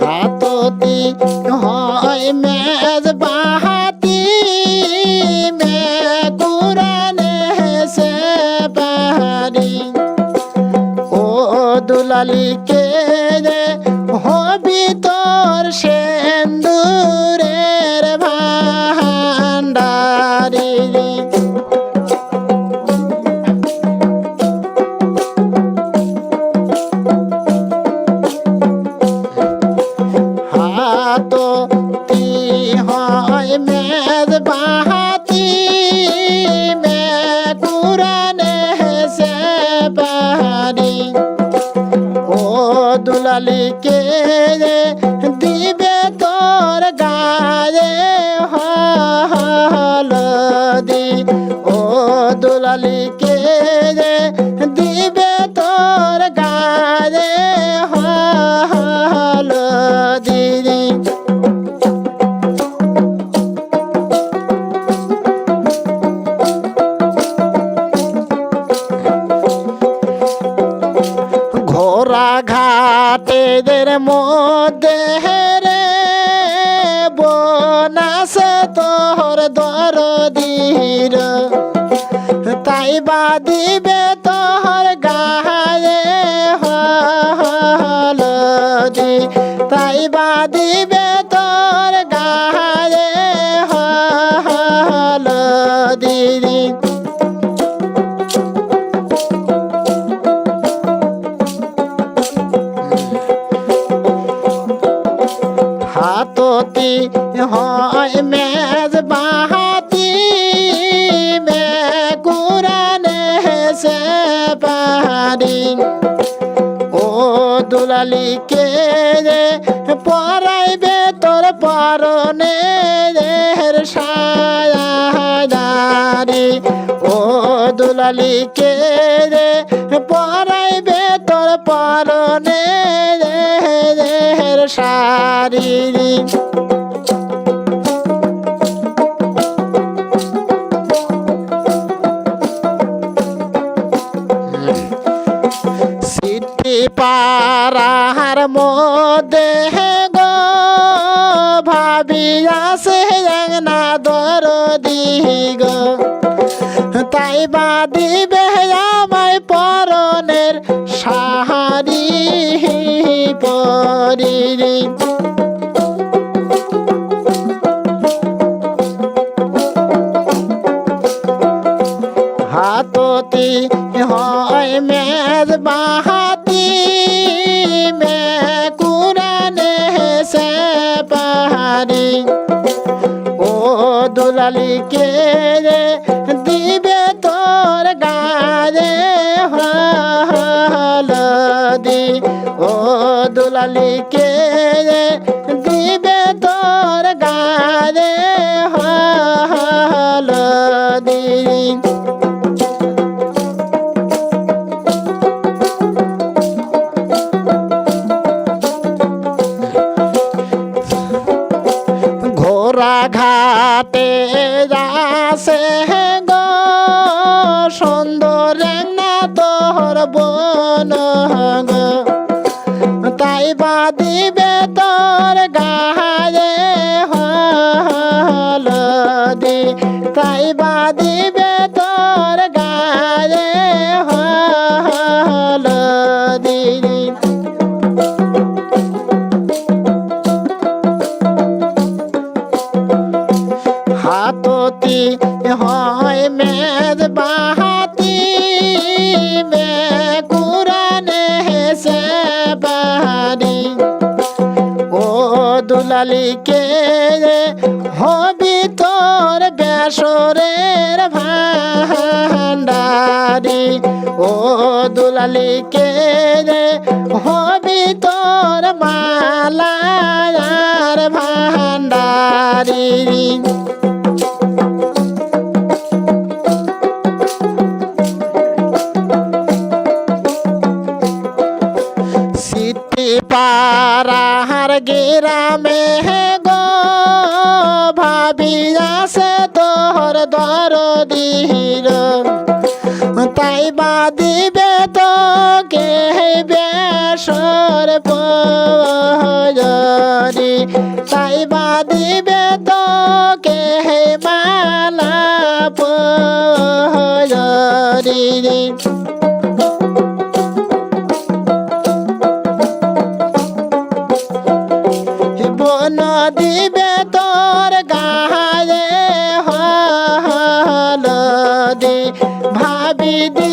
হাততি হয় মেজ বাহাতি মে কুরানে সে পাহাড়ি। ও দুলালি কে দিবে তোর গায়ে হলদি। ও কে দিবে তোর গায়ে হলদি। ঘাটেদের মধ্যে রে বোনাস তোর দর দীর তাই বা দিবে তোর গায়ে হলদি। তাই বা দিবে হয় মেজ বাহাতি মে কুরানে সে পাহাড়ি। ও দুলালি কে রে, পরাইবে তোর পরনে রের সায়াদারি ও দুলালি কে রে, পরাইবে তোর পরনে রের সারি পারার মধ্যে গো ভাবি আসে না দর দিগ তাই বা দিবে পরনের সাহারি পরি হাততি হয় মেজ বাহাতি ঘাটে যাসে গো সুন্দর না তোর বন তাই বা রে হবি তোর বেসরের ভান্ডারি ও দুলালি কে রে হবি তোর মালার ভান্ডারি পারাহার গেরামে গো ভাবি আসে তোর দর দির তাই বা দিবে তো কে বেসর পরি তাই বা দিবে তো কে মালা পরি হলদি ভাবি দিবে